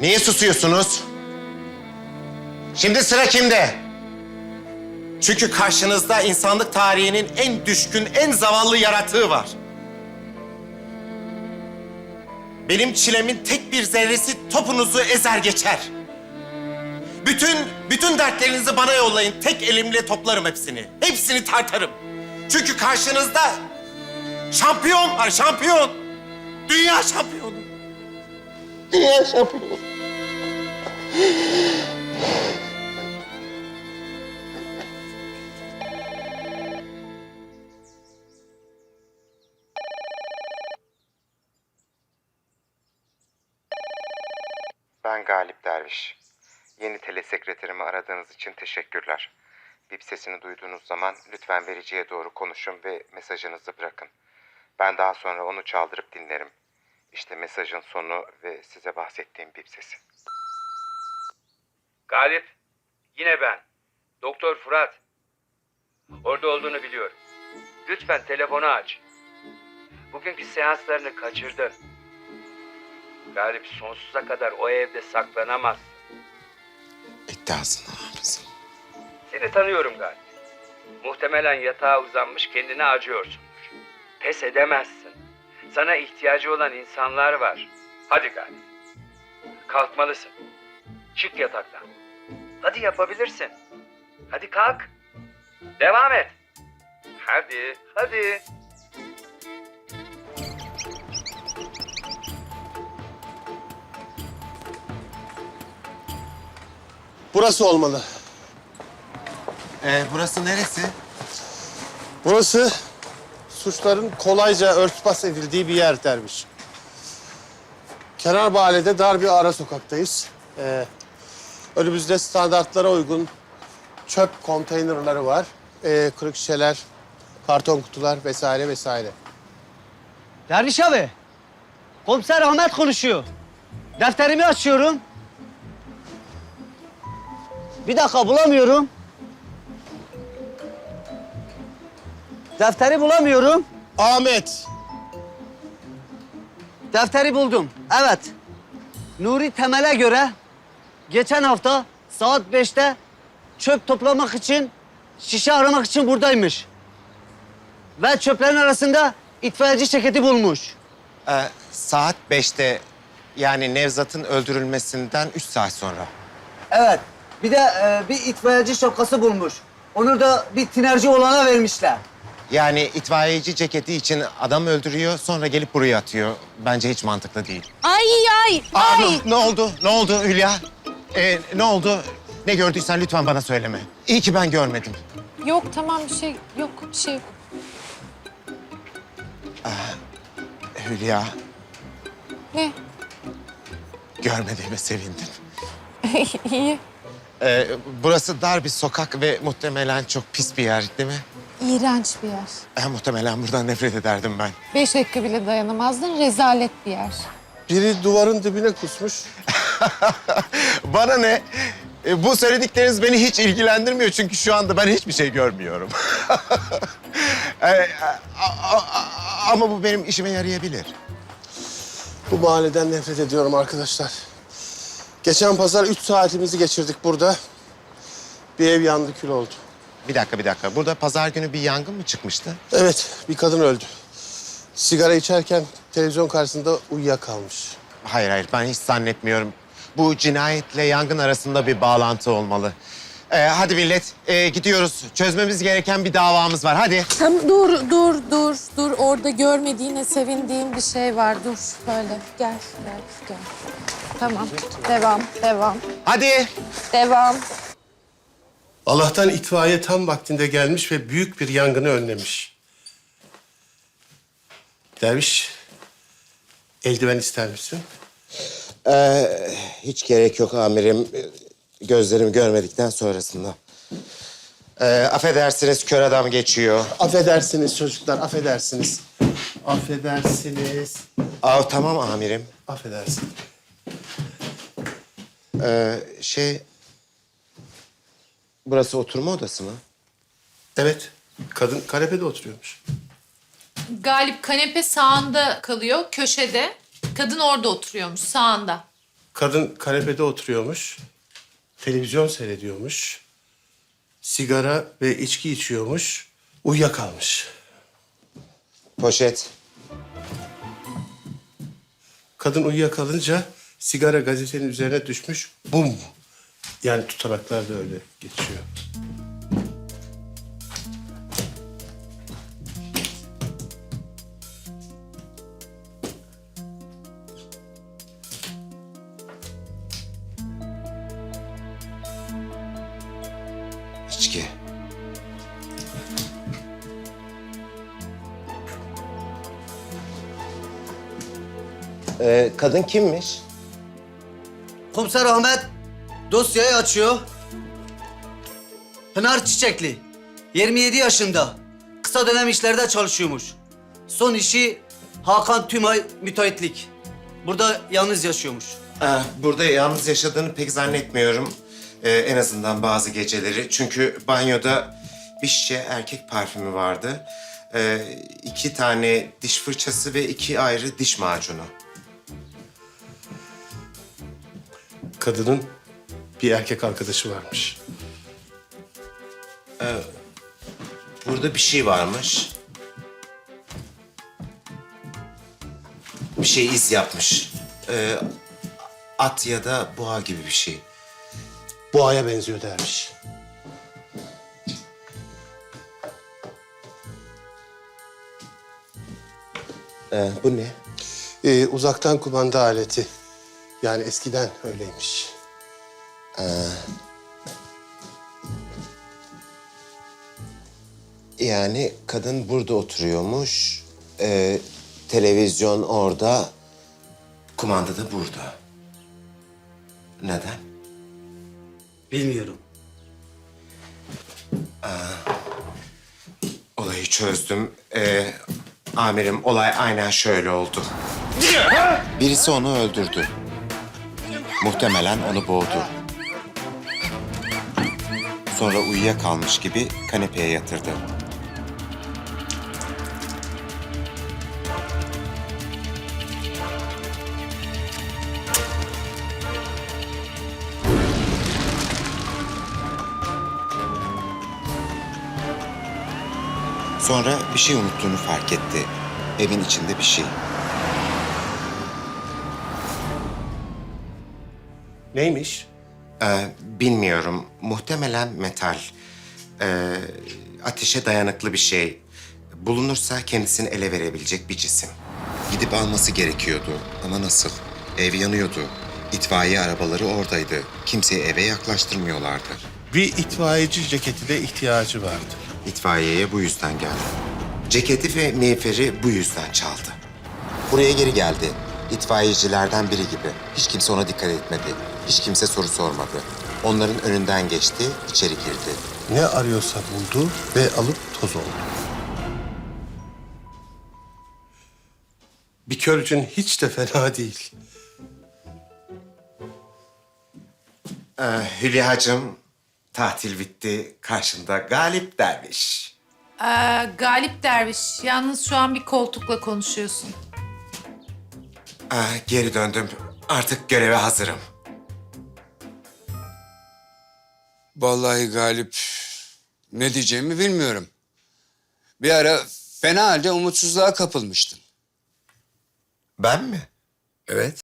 Niye susuyorsunuz? Şimdi sıra kimde? Çünkü karşınızda insanlık tarihinin en düşkün, en zavallı yaratığı var. Benim çilemin tek bir zerresi topunuzu ezer geçer. Bütün, bütün dertlerinizi bana yollayın. Tek elimle toplarım hepsini. Hepsini tartarım. Çünkü karşınızda şampiyon var, şampiyon. Dünya şampiyonu. Dünya şampiyonu. Ben Galip Derviş. Yeni telesekreterimi aradığınız için teşekkürler. Bip sesini duyduğunuz zaman lütfen vericiye doğru konuşun ve mesajınızı bırakın. Ben daha sonra onu çaldırıp dinlerim. İşte mesajın sonu ve size bahsettiğim bip sesi. Galip, yine ben. Doktor Fırat. Orada olduğunu biliyorum. Lütfen telefonu aç. Bugünkü seanslarını kaçırdın. Galip sonsuza kadar o evde saklanamaz. İddiasını hafızım. Seni tanıyorum Galip. Muhtemelen yatağa uzanmış kendine acıyorsundur. Pes edemezsin. Sana ihtiyacı olan insanlar var. Hadi Galip. Kalkmalısın. Çık yataktan. Hadi yapabilirsin. Hadi kalk. Devam et. Hadi, hadi. Burası olmalı. Ee, burası neresi? Burası suçların kolayca örtbas edildiği bir yer dermiş. Kenar mahallede dar bir ara sokaktayız. Ee, önümüzde standartlara uygun çöp konteynerları var. Ee, kırık şişeler, karton kutular vesaire vesaire. Derviş abi. Komiser Ahmet konuşuyor. Defterimi açıyorum. Bir dakika bulamıyorum. Defteri bulamıyorum. Ahmet, Defteri buldum. Evet. Nuri Temel'e göre geçen hafta saat 5'te çöp toplamak için, şişe aramak için buradaymış. Ve çöplerin arasında itfaiyeci ceketi bulmuş. Ee, saat beşte yani Nevzat'ın öldürülmesinden üç saat sonra. Evet. Bir de e, bir itfaiyeci şapkası bulmuş. Onu da bir tinerci olana vermişler. Yani itfaiyeci ceketi için adam öldürüyor sonra gelip buraya atıyor. Bence hiç mantıklı değil. Ay ay Aa, ay. ne, ne oldu? Ne oldu Hülya? Ee, ne oldu? Ne gördüysen lütfen bana söyleme. İyi ki ben görmedim. Yok tamam bir şey yok bir şey yok. Hülya, Ne? görmediğime sevindim. İyi. Ee, burası dar bir sokak ve muhtemelen çok pis bir yer değil mi? İğrenç bir yer. Eh, muhtemelen buradan nefret ederdim ben. Beş dakika bile dayanamazdın. Rezalet bir yer. biri duvarın dibine kusmuş. Bana ne? E, bu söyledikleriniz beni hiç ilgilendirmiyor çünkü şu anda ben hiçbir şey görmüyorum. E, a- a- a- ama bu benim işime yarayabilir. Bu mahalleden nefret ediyorum arkadaşlar. Geçen pazar üç saatimizi geçirdik burada. Bir ev yandı kül oldu. Bir dakika, bir dakika. Burada pazar günü bir yangın mı çıkmıştı? Evet, bir kadın öldü. Sigara içerken televizyon karşısında uyuyakalmış. Hayır, hayır. Ben hiç zannetmiyorum. Bu cinayetle yangın arasında bir bağlantı olmalı. E, hadi millet, e, gidiyoruz. Çözmemiz gereken bir davamız var. Hadi. Tamam dur dur dur dur. Orada görmediğine sevindiğim bir şey var. Dur böyle gel gel gel. Tamam devam devam Hadi. devam. Allah'tan itfaiye tam vaktinde gelmiş ve büyük bir yangını önlemiş. Derviş, eldiven ister misin? Ee, hiç gerek yok amirim. Gözlerim görmedikten sonrasında. Ee, affedersiniz kör adam geçiyor. Affedersiniz çocuklar, affedersiniz. Affedersiniz. Aa, tamam amirim. Affedersin. Ee, şey... Burası oturma odası mı? Evet, kadın kanepede oturuyormuş. Galip kanepe sağında kalıyor, köşede. Kadın orada oturuyormuş, sağında. Kadın kanepede oturuyormuş. Televizyon seyrediyormuş. Sigara ve içki içiyormuş. Uyuyakalmış. Poşet. Kadın uyuyakalınca sigara gazetenin üzerine düşmüş. Bum. Yani tutanaklar da öyle geçiyor. Ee, kadın kimmiş? Komiser Ahmet dosyayı açıyor. Pınar Çiçekli. 27 yaşında. Kısa dönem işlerde çalışıyormuş. Son işi Hakan Tümay müteahhitlik. Burada yalnız yaşıyormuş. Ee, burada yalnız yaşadığını pek zannetmiyorum. Ee, en azından bazı geceleri. Çünkü banyoda bir şişe erkek parfümü vardı. Ee, iki tane diş fırçası ve iki ayrı diş macunu. Kadının bir erkek arkadaşı varmış. Burada bir şey varmış. Bir şey iz yapmış. Ee, at ya da boğa gibi bir şey. Boğaya benziyor dermiş. Ee, bu ne? Ee, uzaktan kumanda aleti. Yani eskiden öyleymiş. Yani kadın burada oturuyormuş. Ee, televizyon orada. Kumanda da burada. Neden? Bilmiyorum. Olayı çözdüm. Ee, amirim olay aynen şöyle oldu. Birisi onu öldürdü. Muhtemelen onu boğdu. Sonra uyuyakalmış gibi kanepeye yatırdı. Sonra bir şey unuttuğunu fark etti. Evin içinde bir şey. Neymiş? Ee, bilmiyorum. Muhtemelen metal. Ee, ateşe dayanıklı bir şey. Bulunursa kendisini ele verebilecek bir cisim. Gidip alması gerekiyordu. Ama nasıl? Ev yanıyordu. İtfaiye arabaları oradaydı. Kimseyi eve yaklaştırmıyorlardı. Bir itfaiyeci ceketine ihtiyacı vardı. İtfaiyeye bu yüzden geldi. Ceketi ve miğferi bu yüzden çaldı. Buraya geri geldi. İtfaiyecilerden biri gibi. Hiç kimse ona dikkat etmedi. Hiç kimse soru sormadı. Onların önünden geçti, içeri girdi. Ne arıyorsa buldu ve alıp toz oldu. Bir kör için hiç de fena değil. Ee, Hülya'cığım, tatil bitti. Karşında Galip Derviş. Ee, Galip Derviş, yalnız şu an bir koltukla konuşuyorsun. Ee, geri döndüm. Artık göreve hazırım. Vallahi Galip ne diyeceğimi bilmiyorum. Bir ara fena halde umutsuzluğa kapılmıştın. Ben mi? Evet.